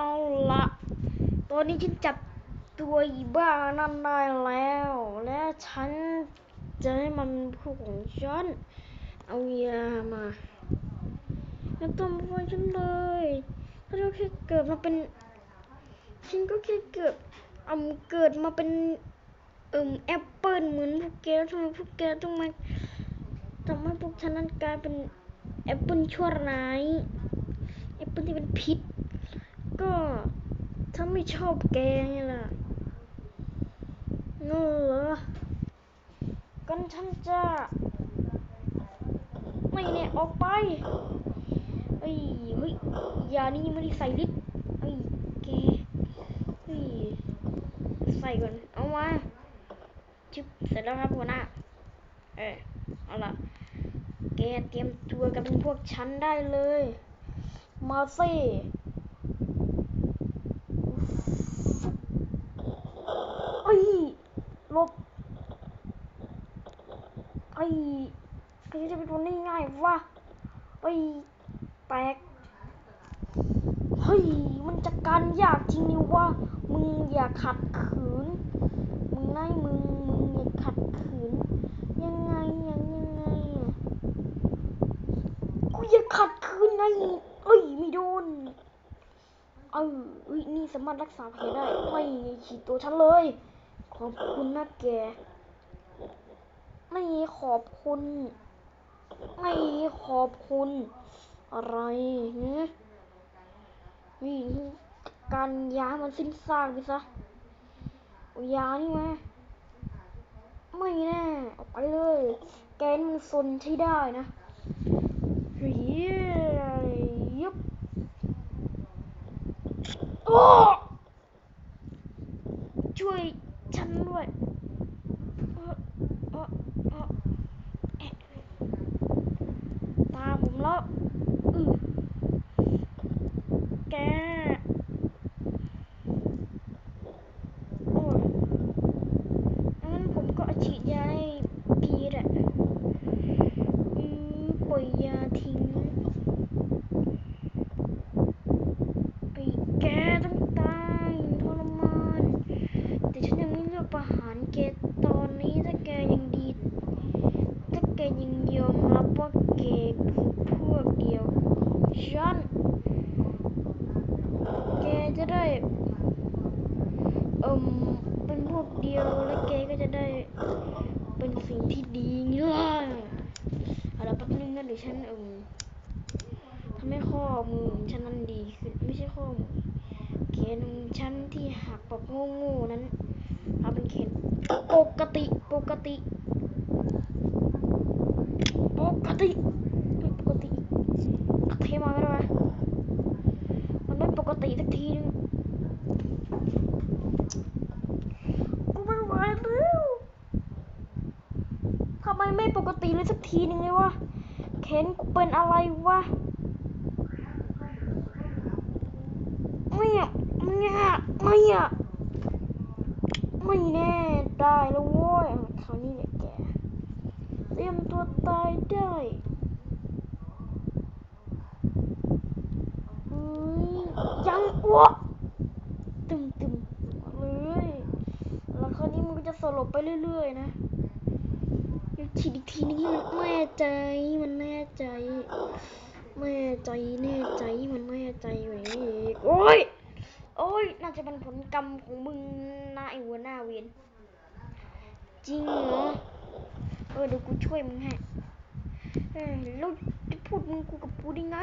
เอาละตอนนี้ฉันจับตัวอีบ้านั่นได้แล้ว และฉันจะให้มันพวกของฉัน เอายามาแล้วต้องมาฟังฉันเลยถ้าเราแค่เกิดมาเป็น ฉันก็แค่เกิดเอาเกิดมาเป็นเอิ่มแอปเปิลเหมือนพวกแกทำไมพวกแกต้องมาทำให้พวกฉันนั้นกลายเป็นแอปเปิลชั่วร้ายแอปเปิลที่เป็นพิษ ก็ถ้าไม่ชอบแกไงล่ะงั้นเหรอกันฉันจะไม่เนี่ยออกไปเอ้ยเฮ้ยยานี่ยไม่ได้ใส่ลิตเอ้ยแกเฮ้ยใส่ก่อนเอามาชิบเสร็จแล้วครับหัวหน้าเออเอาละแกเตรียมตัวกันเป็นพวกฉันได้เลย มาสิเอ้ยหลบไอ้ใครจะเป็นคนได้ง่ายวะ ไอ้ยแตกเฮ้ยมันจะการยากจริงนี่วะมึงอย่าขัดขืน มึงไงมึงมึงอย่าขัดขืน ยังไงยังยังไงอะกูอย่าขัดขืนไงเอ้ยไม่โดนเออเอ้ยนี่สามารถรักษาแผลได้ไม่ฉีดตัวฉันเลย ขอบคุณนะแกไม่ขอบคุณ ไม่ขอบคุณ อะไรฮะนี่การยามันสิ้นซากไปซะยานี่มไม่แน่ออกไปเลย แกนมันซนใช้ได้นะเฮ้ยยุบโอ้ช่วยฉันด้วยเออเออเออแอะตามผมแล้วอือแก โอ้ยงั้นผมก็ฉีดยาให้พีแหละอืมปล่อยยาทิ้ง ไอ้แกต้องตายทรมาน แต่ฉันยังไม่เลือกประหารแกตอนนี้ถ้าแกยังดี ถ้าแกยังยอมรับว่าแกคือพวกเดียวของฉัน แกจะได้ เอิมเป็นพวกเดียวแล้วแกก็จะได้เป็นสิ่งที่ดีเงี้ยเอาละแป๊บนึงนะเดี๋ยวฉันเอิมทำให้ข้อมือของฉันนั้นดีขึ้นไม่ใช่ข้อมือแขนของฉันที่หักแบบ โง่ๆนั้นเอาเป็นแขนปกติปกติ ปกติไม่ปกติเทมาไม่ได้ไหมมันไม่ปกติสักทีนึง กูไม่ไหวแล้วทำไมไม่ปกติเลยสักทีหนึ่งเลยวะแขนกูเป็นอะไรวะ ไม่อะไม่อะไม่อะ ไม่แน่ได้แล้วโว้ยคราวนี้แหละแก เตรียมตัวตายได้ยังอ้วกตึมตึมๆเลย แล้วคราวนี้มันก็จะสลบไปเรื่อยๆนะอีกทีดอีกทีนึงให้มันแน่ใจ มันแน่ใจ แน่ใจ แน่ใจ มันแน่ใจไว้อีกโอ้ย อ้ย น่าจะเป็นผลกรรมของมึงนะไอ้หัวหน้าเวียนจริงเหรอ เออเดี๋ยวกูช่วยมึงให้เออแล้วจะพูดมึงกูกับกูได้ไง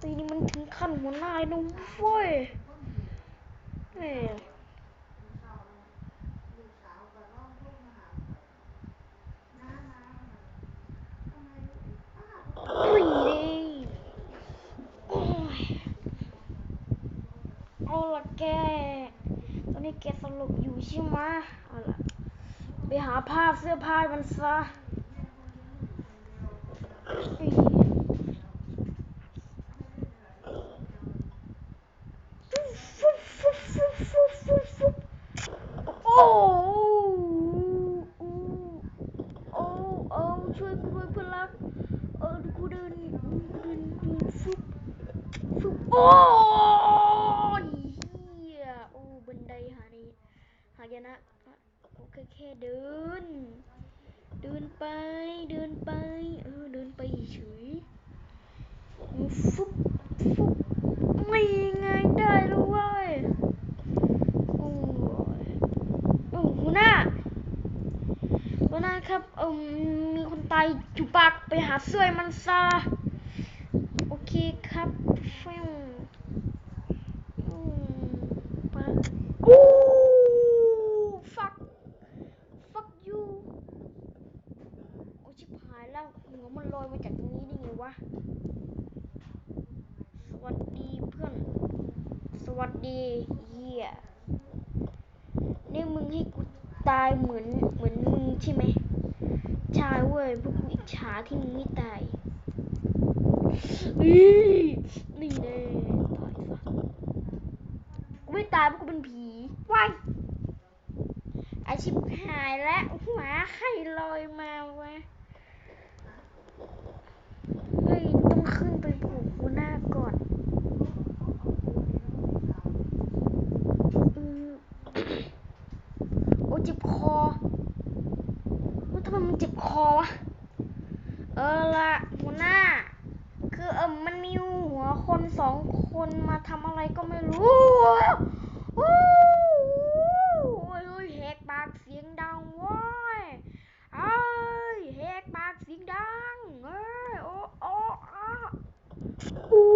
ตีนี่มันถึงขั้นหัวหน้าแล้วเว้ยเออ อุ้ยโอ้ยเอาละแก ตอนนี้ แกสลบอยู่ใช่ไหมเอาละไปหาผ้าเสื้อผ้ามันซะอุ้ยฟุบฟุบฟุบฟุบฟุบฟุบโอ้โอ้โอ้ช่วยกูด้วยเพื่อนรัก เออกูเดินกูเดินเดินฟุบฟุบโอ้ ค่เดิน เดินไป เดินไป เออ เดินไปเฉยฟุบฟุบไม่ไงได้แล้วเว้ยโอ้ยโอ้หัวหน้าหัวหน้าครับเอ มมีคนตายจุปากไปหาเสื้อมันซะโอเคครับฟิวโอ้ fuck fuck you โอ้ชิบหายแล้วหัวมันลอยมาจากตรงนี้ได้ไงวะ สวัสดีเพื่อน สวัสดีเฮียนี่มึงให้กูตายเหมือนเหมือนมึงใช่ไหม ใช่เว้ยพวกกูอิจฉาที่มึงไม่ตายอีนี่แน่ตายซะกูไม่ตายเพราะกูเป็นผีว้ายอาชิบหายแล้วหัวใครลอยมาวะ เฮ้ย ต้องขึ้นไปผูกหัวหน้าก่อนเออ โอ้เจ็บคอว่าทำไมมันเจ็บค อวะ เออละหัวหน้า คือเออมันมีหัวคนสองคนมาทำอะไรก็ไม่รู้โอ้ยโอ้ยแหกปากเสียงดังเว้ยเอ้ยแหกปากเสียงดังเอ้ยโอ้โอ้อ้าอู้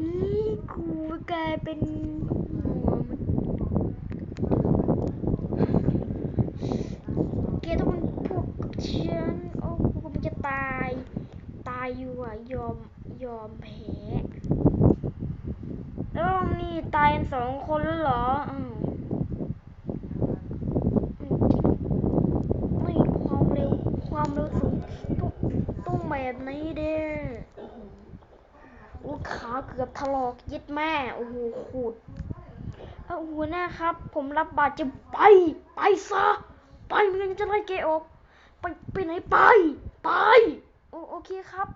นี่กูกลายเป็นหัวมันแกต้องมันพวกกับ ฉันโอ้กูกำลังจะตาย ตายอยู่อะ ยอม ยอมแพ้แล้วนี่ตายกันสองคนแล้วเหรออืมไม่ความเร็ว ความเร็วสูงต้องต้องแบบนี้เด้โอ้โอ้ขาเกือบถลอกย็ดแม่ โอ้โหขูดเอาหัวหน้าครับ ผมรับบาดเจ็บไป ไปซะ ไปมันจะไล่แกออก ไปไปไหนไป ไปโอโอเคครับ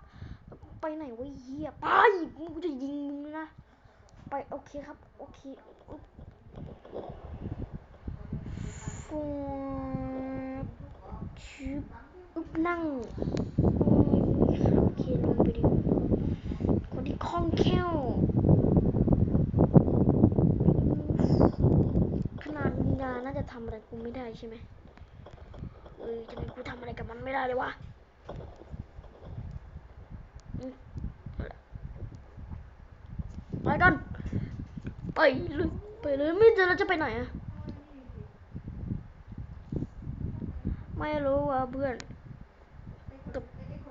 ไปไหนวะเฮียไปกูจะยิงมึงนะไปโอเคครับโอเคอุ๊บฟูชิบอึบนั่งโอ้ยโอเคลงไปดิคนที่คล่องแคล่วขนาดวิญญาณน่าจะทำอะไรกูไม่ได้ใช่ไหม เออทำไมกูทำอะไรกับมันไม่ได้เลยวะไปกัน ไปเลยไปเลยไม่เจอเราจะไปไหนอะไม่รู้ว่ะเพื่อนแต่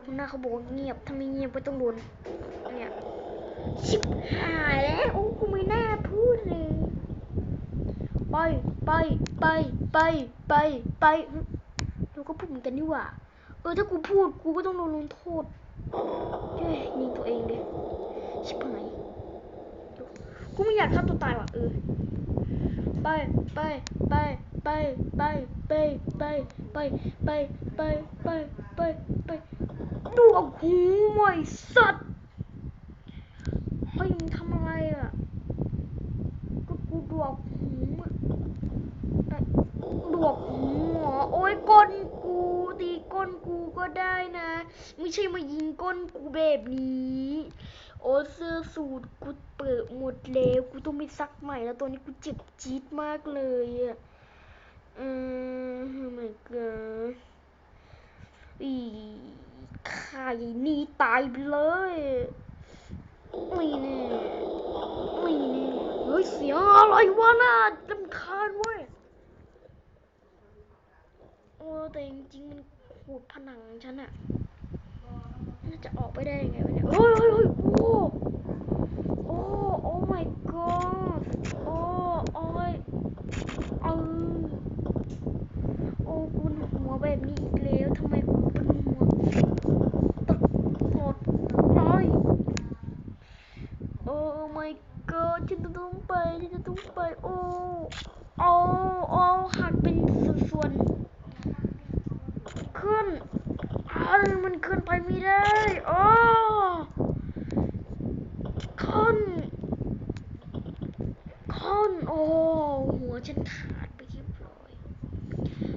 คุณหน้าเขาบอกเงียบถ้าไม่เงียบก็ต้องโดนเนี่ยชิบหายแล้วโอ้กูไม่น่าพูดเลยไปไปไปไปไปไป ก็พูดเหมือนกันนี่หว่า เออถ้ากูพูดกูก็ต้องโดนลงโทษเฮ้ยยิงตัวเองดิชิบหายกูไม่อยากฆ่าตัวตายว่ะเออไปไปไปไปไปไปไปไปไปไปไปไปไปดูเอาหูหน่อยสัตว์เฮ้ยมึงทำอะไรอะ ก็กูดวกหูอะไปดวกหูเหรอโอ้ยก้นกูตีก้น ก็ได้นะ ไม่ใช่มายิงก้นกูแบบนี้ โอ้เสื้อสูทกูเปิดหมดแล้วกูต้องไปซักใหม่แล้วตัวนี้กูเจ็บจี๊ดมากเลยอะอืม oh my god อีข่นี่ตายไปเลยไม่แน่ไม่แน่เฮ้ยเสียงอะไรวะน่าลำคาญเว้ยโอ้แต่จริงๆมัน ขูดผนังฉันอะน่าจะออกไปได้ยังไงวะเนี่ยเฮ้ยเฮ้ยเฮ้ยโอ้โอ้โอ้ my god โอ้โอ้ยเออโอ้คุณหัวแบบนี้อีกแล้ว ทำไมกูเป็นหัวตะกดร้อยโอ้ my god ฉันจะต้องไปฉันจะต้องไป โอ้ โอ้ โอ้ หักเป็นส่วนๆขึ้นอ้าวมันขึ้นไปไม่ได้ โอ้ ขาดไปเรียบร้อย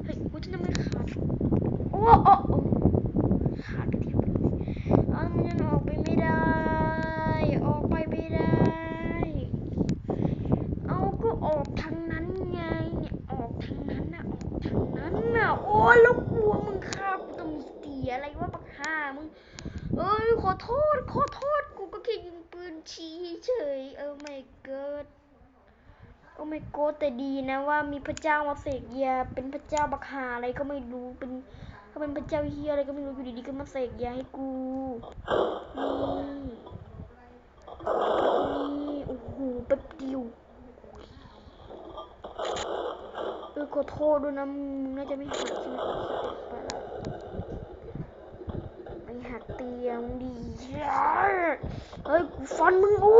เฮ้ยกูจะทำไมขาด โอ้โอ้โอ้ขาดไปเรียบร้อยอ้าวมันยังออกไปไม่ได้ ออกไปไม่ได้ เอาก็ออกทางนั้นไงเนี่ยออกทางนั้นน่ะ ออกทางนั้นน่ะ โอ้ยแล้วกลัวมึงฆ่ากูจะมีเสียอะไรวะปักห่า มึง เอ้ยขอโทษ ขอโทษ กูก็แค่ยิงปืนชี้เฉย เออไม่เกิดโอ้ไม่โกแต่ดีนะว่ามีพระเจ้ามาเสกยาเป็นพระเจ้าบักหาอะไรก็ไม่รู้เป็นเขาเป็นพระเจ้าเฮียอะไรก็ไม่รู้อยู่ดีๆก็มาเสกยาให้กูนี่นี่โอ้โหแป๊บเดียวเออขอโทษด้วยนะมึงน่าจะไม่หักใช่ไหมไปละ หักเตียงดีเฮ้ยกูฟันมึงโอ้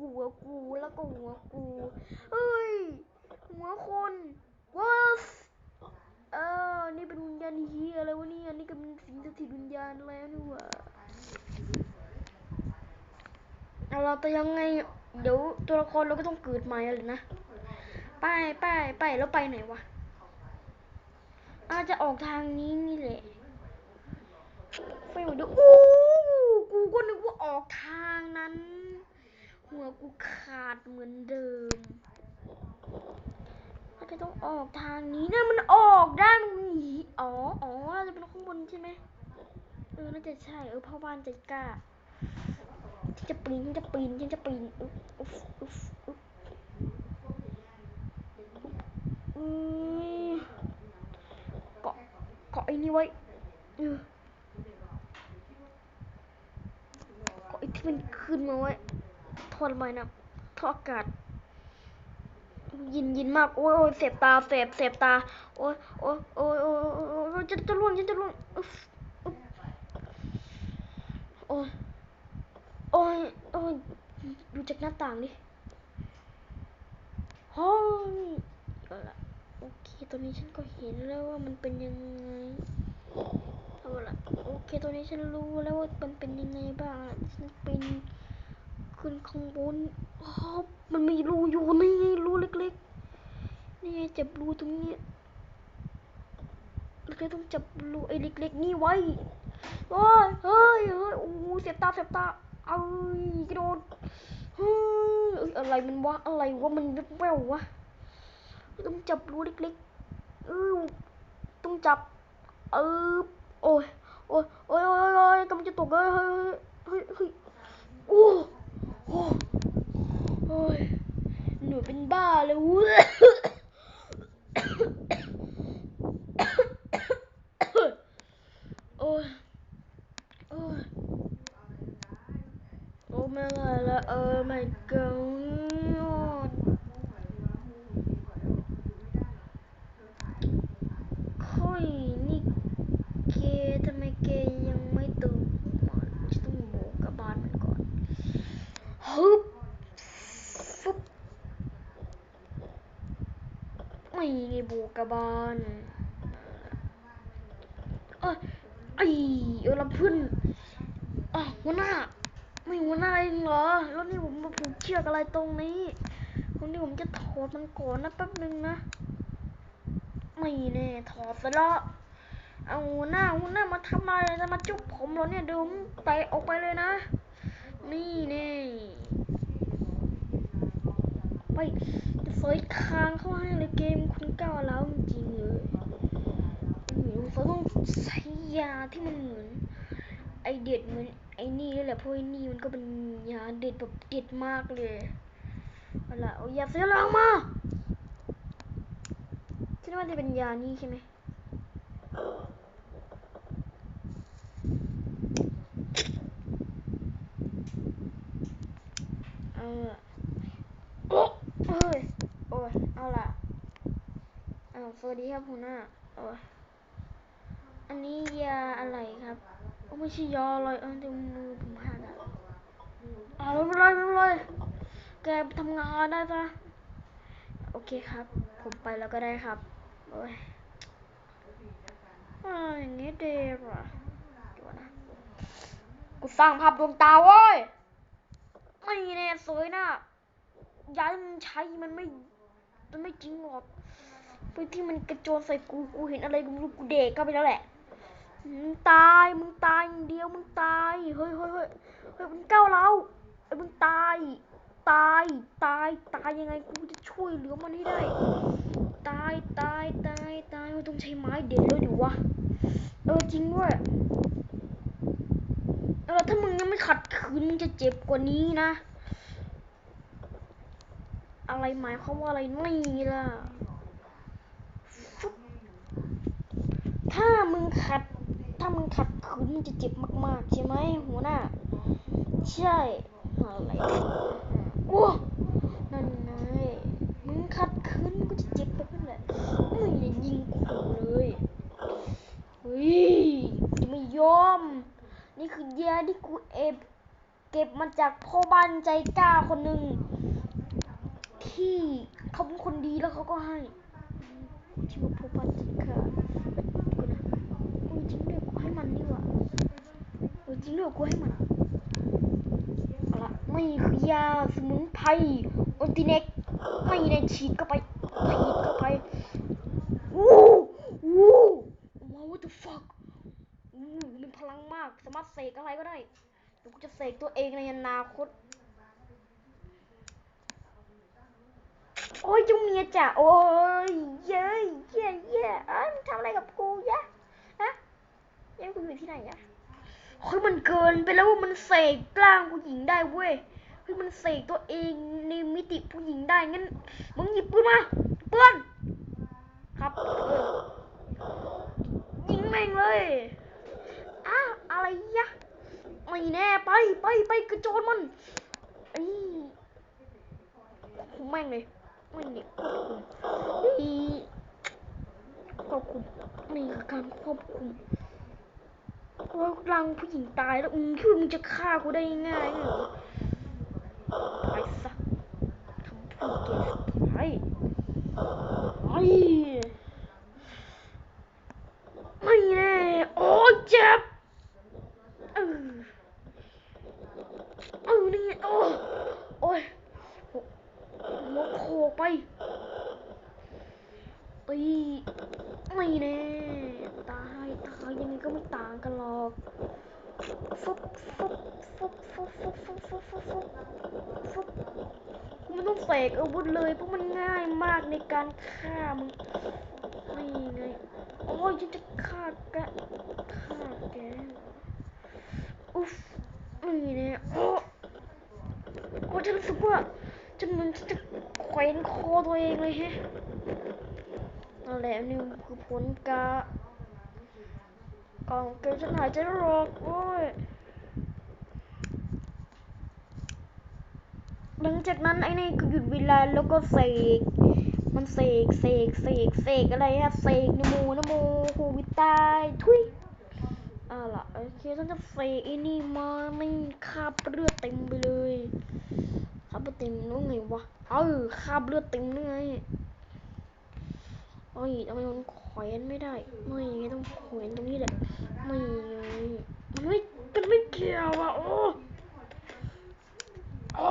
หัวกูแล้วก็หัวกูเฮ้ยหัวคนว้าเออนี่เป็นวิญญาณเฮียอะไรวะเนี่ยนี่ก็เป็นสิ่งสถิตวิญญาณแล้วนี่หว่าเอาเราแต่ยังไง เดี๋ยวตัวละครเราก็ต้องเกิดใหม่เลยนะไปไปไปแล้วไปไหนวะอาจจะออกทางนี้นี่แหละ ไปหมดดูอู้กูก็นึกว่าออกทางนั้น หัวกูขาดเหมือนเดิมอาจะต้องออกทางนี้นะมันออกได้มันหนีอ๋ออ๋อน่าจะเป็นข้างบนใช่ไหมเออน่าจะใช่เออพ่อบ้านใจกล้าฉันจะปีนฉันจะปีนฉันจะปีนอุ๊บอุ๊บอุ๊บอุ๊บอืมเกาะเกาะไอ้นี่ไว้เออเกาะไอ้ที่ มันขึ้นมาไว้ทอดระบายน้ำท่ออากาศยินยินมากโอ้ยโอ้ยเสบตาเสบเสบตา โอ้ยโอ้ยโอ้ยโอ้ยโอ้ยโอ้ยจะจะล่วงฉันจะล่วงโอ้ยโอ้ยโอ้ยดูจากหน้าต่างดิห้องเอาลโอเค ตอนนี้ฉันก็เห็นแล้วว่ามันเป็นยังไง ละโอเคตอนนี้ฉันรู้แล้วว่ามันเป็นยังไงบ้างฉันเป็นขึ้นข้างบนอ๋อมันมีรูอยู่นี่ไงรูเล็กๆนี่ไงจับรูตรงนี้แล้วก็ต้องจับรูไอ้เล็กๆนี่ไว้โอ้ยเฮ้ยเฮ้ยโอ้เสียบตาเสียบตาเอ้ยกระโดดเฮ้ยอะไรมันวะอะไรวะมันแววๆวะต้องจับรูเล็กๆเออต้องจับเออ โอ้ยโอ้ยโอ้ยโอ้ยโอ้ยกำลังจะตกเลยเฮ้ยเฮ้ยเฮ้ยโอ้โอ้โอ้ยหนูเป็นบ้าเลยเว้ย โอ้ย โอ้ย โอ้ไม่ไหวแล้วเออไม่เกินค่อยนี่เกทำไมเกยังไม่ตื่นมาจะต้องโบกกับบ้านมันก่อนฮึบฟุบไม่ไงโบกกับบ้านเอ้ยไอ้เออลำพึ่นอ๋อหัวหน้า ไม่หัวหน้าเองเหรอ แล้วนี่ผมมาผูกเชือกอะไรตรงนี้ตรงนี้ผม จะถอดมันก่อนะแป๊บนึงนะ ไม่แน่ถอดซะล้วเอาหน้าหน้ามาทำอะไรจะมาจุบผมเหรอเนี่ยเดี๋ยวผมเตะออกไปเลยนะ นี่แน่ไปจะเสยคางเข้าให้เลยเกมคุณก้าวแล้วจริงเลยอืมเราต้องใช้ยาที่มันเหมือนไอเด็ดเหมือนไอ้นี่เลยแหละเพราะไอ้นี่มันก็เป็นยาเด็ดแบบเด็ดมากเลย เอาล่ะเอายาเสียหลังมาฉันว่าจะเป็นยานี่ใช่ไหมเออโอ้ยโอ้ยเอาล่ะอ้าสวัสดีครับหัวหน้าโอ้ยอันนี้ยาอะไรครับโอ้ไม่ใช่ยาอะไรเออแต่มือผมหักอะอ่าไม่เป็นไรไม่เป็นไร แกไปทำงานได้ปะโอเคครับ ผมไปแล้วก็ได้ครับโอ้ยอาอย่างนี้ดีว่ะเดี๋ยวนะกูสร้างภาพดวงตาเว้ยไม่แน่สวยนะยายมันใช้มันไม่ มันไม่จริงหรอกไปที่มันกระโจนใส่กู กูเห็นอะไรกูรู้กูเด็กเข้าไปแล้วแหละ มึงตาย มึงตายอย่างเดียว มึงตาย เฮ้ยเฮ้ยเฮ้ยเฮ้ยมึงก้าวเราไอ้ยมึงตาย ตายตายตายยังไงกูจะช่วยเหลือมันให้ได้ ตายตายตายตายต้องใช้ไม้เด็ดเลยดิวะเออจริงด้วยเออถ้ามึงยังไม่ขัดขืนมึงจะเจ็บกว่านี้นะ อะไรหมายความว่าอะไรนี่ล่ะถ้ามึงขัด ถ้ามึงขัดขืนมึงจะเจ็บมาก ๆ ใช่ไหมหัวหน้า ใช่อะไร โอ้นั่นไงมึงขัดขืนมึงก็จะเจ็บแบบนั้นแหละมึงอย่ายิงขู่เลยเฮ้ยไม่ยอม นี่คือยาที่กูเอบเก็บมาจากพ่อบ้านใจกล้าคนหนึ่งที่เขาเป็นคนดีแล้วเขาก็ให้ชื่อว่าพ่อบ้านใจกล้ากูนะจริงด้วยกูให้มันนี่หว่าเอจริงด้วยกูให้มัน นี่คือยาสมุนไพรออนติเน็กไม่ได้ฉีดเข้าไปฉีดเข้าไปวู้วู้ว้าว what the fuck อู้มีพลังมาก สามารถเสกอะไรก็ได้เดี๋ยวกูจะเสกตัวเองในอนาคตโอ้ยจุงเมียจ๋าโอ้ยเย้ยเย้ยเย้ยเอ้ยทำอะไรกับกูยะฮะยังกูอยู่ที่ไหนอะ เฮ้ยมันเกินไปแล้วมันเสกร่างผู้หญิงได้เว้ยเฮ้ยมันเสกตัวเองในมิติผู้หญิงได้งั้นมึงหยิบปืนมาปืนครับยิงแม่งเลยอ้าอะไรยะไม่แน่ไปไปไปกระโจนมันไอ้คุมแม่งเลยไม่เนี่ยควบคุมนี่ควบคุมนี่คือการควบคุม ร่างผู้หญิงตายแล้วมึงคิดว่ามึงจะฆ่ากูได้ง่ายเหรอไปซะคำพูดเกสไปไปไม่แน่โอ้ยเจ็บเออเออนี่โอ้โอ้ยหัวโขกไปตีไม่แน่ตายตายยังไง ก็ไม่ต่างกันหรอกฟุบฟุบฟุบฟุบฟุบฟุบฟุบฟุบฟุบฟุบไม่ต้องเสกอาวุธเลยเพราะมันง่ายมากในการฆ่ามึงไม่ไงโอ้ยฉันจะฆ่าแกฆ่าแกอุ๊ฟนี่แน่โอ้โอ้ฉันรู้สึกว่าฉันเหมันฉันจะแขวนคอตัวเองเลยแฮะนั่นแหละนี่คือผลกา ก่อนเกิดฉันหายใจไม่อกโอ้ยหลังจากนั้นไอ้นี่ก็หยุดเวลาแล้วก็เสก มันเสกเสกเสกเสกอะไรอะเสกนโมนโมโควิดตายทุยอ่าล่ะโอเคฉันจะเสกไอ้นี่มาไม่คาบเลือดเต็มไปเลยคาบเต็มนู้นไงวะ เออคาบเลือดเต็มนี่ไงโอ้ยทำไมมัน ขวนไม่ได้ ไม่ไงต้องขวนตรงนี้แหละไม่ไงมันไม่มันไม่เกี่ยวอะโอ้โอ้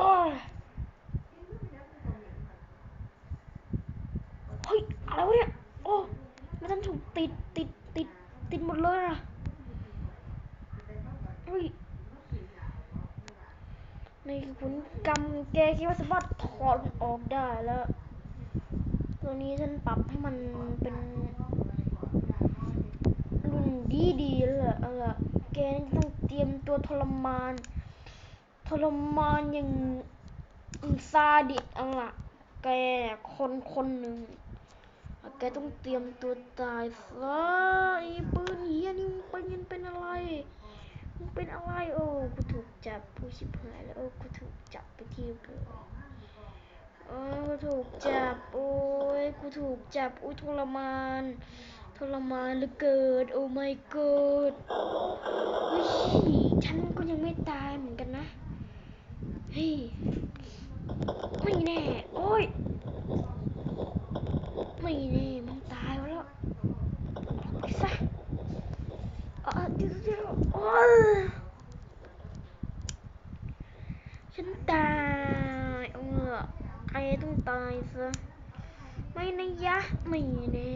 เฮ้ยอะไรวะเนี่ยโอ้มันต้องถูกติดติดติดติดหมดเลยอะเฮ้ยในผลกรรมแกคิดว่าสามารถถอดมันออกได้แล้ว ตัวนี้ฉันปรับให้มันเป็นรุ่นดีดีๆแล้วล่ะเอาล่ะแกนี่ต้องเตรียมตัวทรมาน ทรมานอย่างซาดิสอาล่ะ แกคนคนหนึ่งแกต้องเตรียมตัวตายซะไอ้ปืนเฮียนี่มึงเป็นยังเป็นอะไรมึงเป็นอะไรโอ้กูถูกจับผู้ชิบหายแล้วโอ้กูถูกจับไปที่เกิด โอ้ยกูถูกจับ โอ้ยกูถูกจับ อุ้ยทรมาน ทรมานเหลือเกินโอ้ my god เฮ้ยฉันก็ยังไม่ตายเหมือนกันนะ เฮ้ย ไม่แน่ โอ้ย ไม่แน่มันตายแล้วไปซะเออเดี๋ยวเดี๋ยวโอ้ยฉันตาย เอต้องตายซะ ไม่นะยะไม่แน่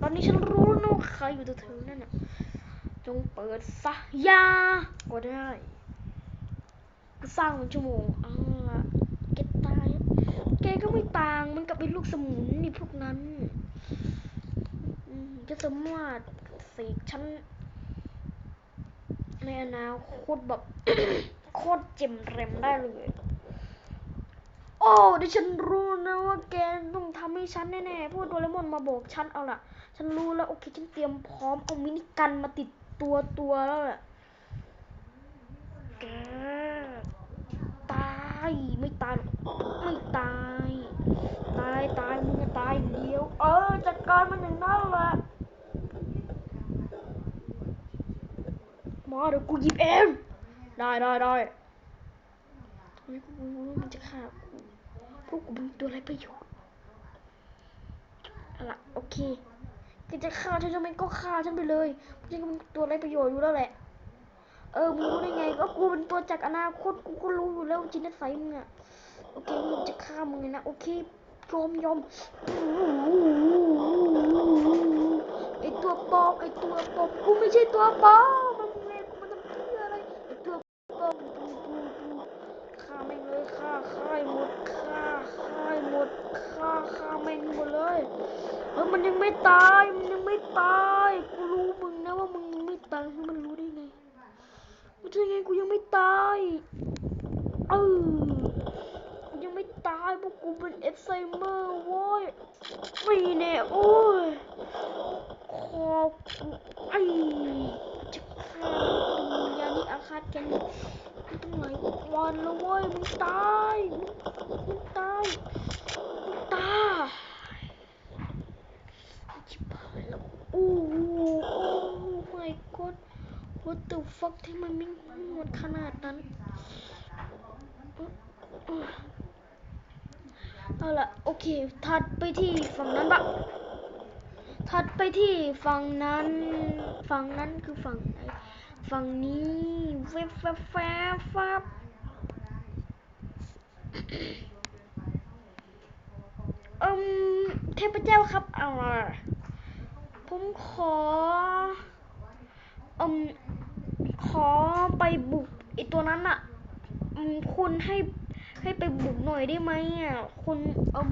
ตอนนี้ฉันรู้นะว่าใครอยู่ตัวเธอนั่นน่ะ จงเปิดซะอยาก็ได้ ก็สร้างเป็นชั่วโมงอ่าแกตาย แกก็ไม่ต่างมันกับไอ้ลูกสมุนนี่พวกนั้นจะสามารถเสกฉัน ในอนาคตแบบ โคตรเจ็มเร็มได้เลย โอ้ดิฉันรู้นะว่าแกต้องทำให้ฉันแน่ๆพว่าโดเรมอนมาบอกฉันเอาล่ะ ฉันรู้แล้ว โอเค ฉันเตรียมพร้อมเอามินิกันมาติดตัวตัวแล้วแหละแกตายไม่ตายไม่ตาย ตายตายมึงจะตายเดียว เออจัดการมันอย่างนั้นแหละ มาเดี๋ยวกูหยิบเองได้ได้ได้ไมกูรู้ว่ามันจะฆ่ากูพวกกูเป็นตัวไรประโยชน์อาล่ะโอเคแกจะฆ่าฉันทำไมก็ฆ่าฉันไปเลยฉันก็เป็นตัวไรประโยชน์อยู่แล้วแหละ เออมึงรู้ได้ไง ก็กูเป็นตัวจากอนาคตกูก็รู้อยู่แล้วจินนิสัยมึงอะโอเคมึงจะฆ่ามึงนะโอเคยอมยอมไอตัวปอมไอตัวปอมกูไม่ใช่ตัวปอมมันแม่กูมันทำเพื่ออะไร ไอตัวปลอมกูกูกูฆ่าแม่ง เลยฆ่าหมดฆ่าฆ่าให้หมดฆ่าฆ่าแม่งหมดเลยเออมันยังไม่ตายมันยังไม่ตายกูรู้มึงนะว่ามึงยังไม่ตายมันรู้ได้ไงมันจะไงกูยังไม่ตายเออกูยังไม่ตายเพราะกูเป็นเอลไซเมอร์โว้ยไม่แน่โอ้ยคอกูไอ้จะฆ่ามึงยานิอาฆาตแกน หลายวันแล้วเว้ยมึงตายมึงมึงตายมึงตายชิบหายแล้วโอ้โหโอ้ my god what the fuck ที่มันไม่หมดขนาดนั้นเอาล่ะโอเค ถัดไปที่ฝั่งนั้นบะถัดไปที่ฝั่งนั้น ฝั่งนั้นคือฝั่งไหน ฝั่งนี้แฟบแฟบแฟบแฟบอืมเทพเจ้าครับเอาล่ะผมขออืมขอไปบุกไอตัวนั้นอะอืมคุณให้ให้ไปบุกหน่อยได้ไหมอะคุณอืม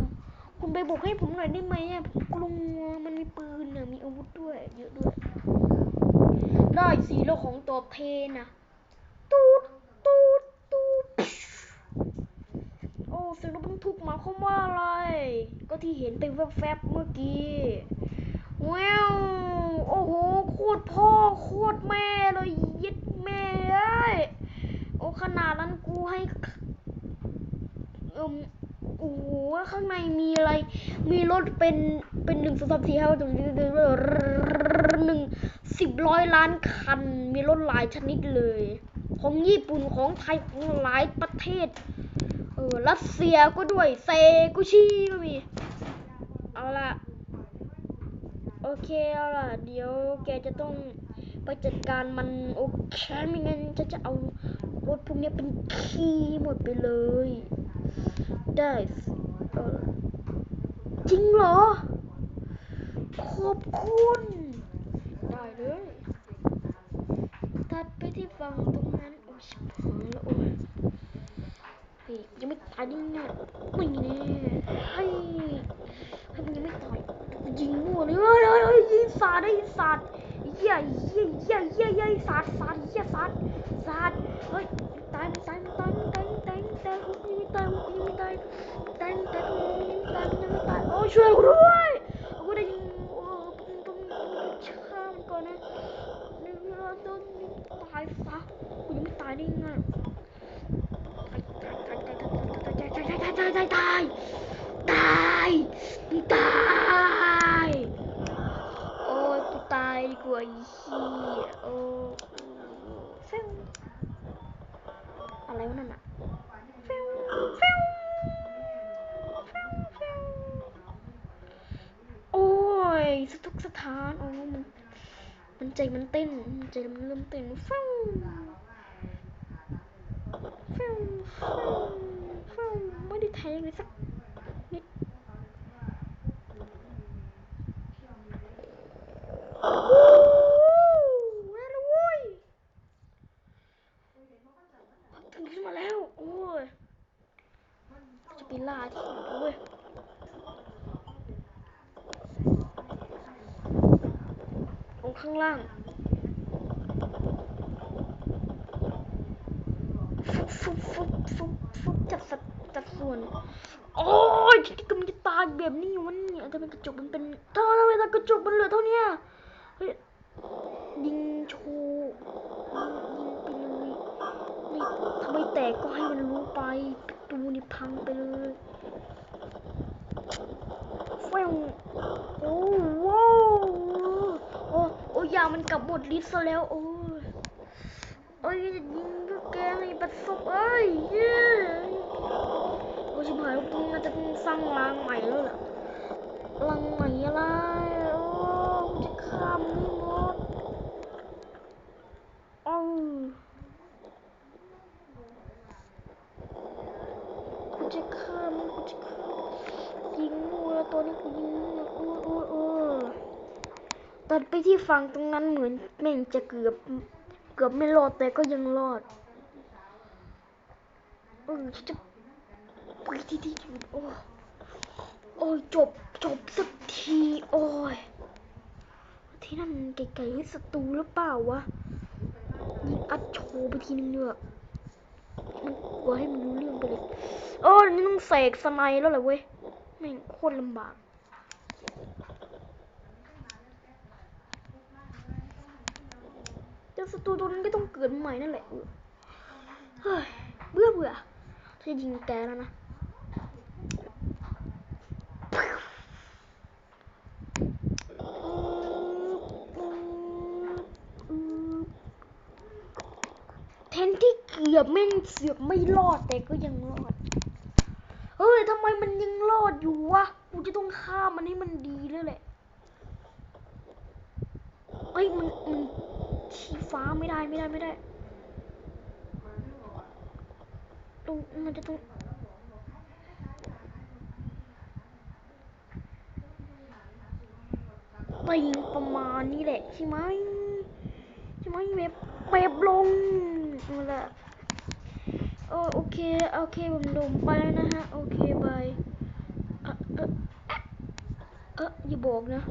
คุณไปบุกให้ผมหน่อยได้ไหมอะผมกลัวมันมีปืนอะมีอาวุธด้วย เยอะด้วย ได้สีแล้วของตัวเพนะตูดตูดตูดโอ้เสียงรถบรรทุกมายความาอะไร ก็ที่เห็นไปแวบๆเมื่อกี้ว้าวโอ้โหโคตรพ่อโคตรแม่เลยยิดแม่เอ้ยโอ้ขนาดนั้นกูให้อืมโอ้โหข้างในมีอะไร มีรถเป็นเป็นหนึ่งสองสามสี่ห้าหกเจ็ดแปดเก้าหนึ่ง สิบร้อยล้านคัน มีรถหลายชนิดเลย ของญี่ปุ่นของไทยของหลายประเทศ เออรัสเซียก็ด้วยเซกุชิก็มี เอาล่ะโอเคเอาล่ะ เดี๋ยวแกจะต้องไปจัดการมันโอเคไม่งั้นจะจะเอารถพวกนี้เป็นขี้หมดไปเลย ได้จริงเหรอ ขอบคุณ เลยตัดไปที่ฝั่งตรงนั้นโอ้ยชิบหายแล้วโอ้ยเฮ้ยยังไม่ตายนี่แน่ไม่แน่ให้ให้มันยังไม่ตายยิงมั่วเลยเฮ้ยเฮ้ยยิงสาดได้สาดเหี้ยเหี้ยเหี้ยเหี้ยเหี้ยสาดสาดเหี้ยสาดสาดเฮ้ยตายมันตายมันตายมันตายมันตายมันตายมันตายมันไม่ตายตายตายมันตายมันตายมันไม่ตายโอ้ยช่วยด้วย นก่อนนะเดี๋ยวโดนตายซะกูยังไม่ตายได้ไงตายตายตายตายตายตายตายตายตายตายตายตายตายโอ้ยกูตายกว่าอ้เหี้ยโอ้เฟวอะไรวะนั่นอะเฟวเฟวเฟวเฟวโอ้ยสะทุกสถานโอ้มัน ใจมันเต้นใจมันเริ่มเต้นฟังฟังฟังไม่ได้แทงเลยสัก ข้างล่างฟุบฟุบฟุบฟุบฟุบจัดสัดจัดส่วน โอ้ยฉันกำลังจะตายแบบนี้วันนี้ทำไมกระจกมันเป็นทำไมกระจกมันเหลือเท่านี้เฮ้ยยิงโชว์ยิงไปเลยไม่ทำไมแตกก็ให้มันรู้ไปประตูนี่พังไปเลยแฟงโอ้ว้าวโอ้โอ้ยามันกลับหมดฤทธิ์ซะแล้ว โอ้ยเอ้ยจะยิงพวกแกให้ประสบเอ้ยเย้โอ้ชิบหายพวกน่าจะต้องสร้างรางใหม่แล้วล่ะรางใหม่อะไรโอ้จะข้ามนี่หมดเอ้กูจะข้ามกูจะข้ามยิงมัวตัวนี้กูยิงมัวโอ้ยโอ้ย โอ้ยตัดไปที่ฝั่งตรงนั้นเหมือนแม่งจะเกือบเกือบไม่รอดแต่ก็ยังรอดเออฉันจะไปที่ที่อื่โอ้ยโอ้จบจบสักทีโอ้ยที่นั่นไกลๆให้ศัตรูหรือเปล่าวะยิงอัดโชว์ไปทีนึงเนอะมันกลัวให้มันรู้เรื่องไปเลยโอ้ยนี่ต้องเสกสไนด์แล้วเหรอเว้ยแม่งโคตรลำบาก จ้าศัตรูตัวนั้นก็ต้องเกิดใหม่นั่นแหละเฮ้ยเบื่อเบื่อจะยิงแกแล้วนะแทนที่เกือบแม่งเสือกไม่รอดแต่ก็ยังรอด เฮ้ยทำไมมันยังรอดอยู่วะ กูจะต้องฆ่ามันให้มันดีเลยแหละ เอ้ยมันมัน ฟ้าไม่ได้ไม่ได้ไม่ได้ตรงมันจะต้องไปประมาณนี้แหละใช่ไหมใช่ไหมเว็บเว็บลงนั่นแหละเออโอเคโอเคผมลงไปแล้วนะฮะโอเคบายเออเออเอออย่าบอกนะ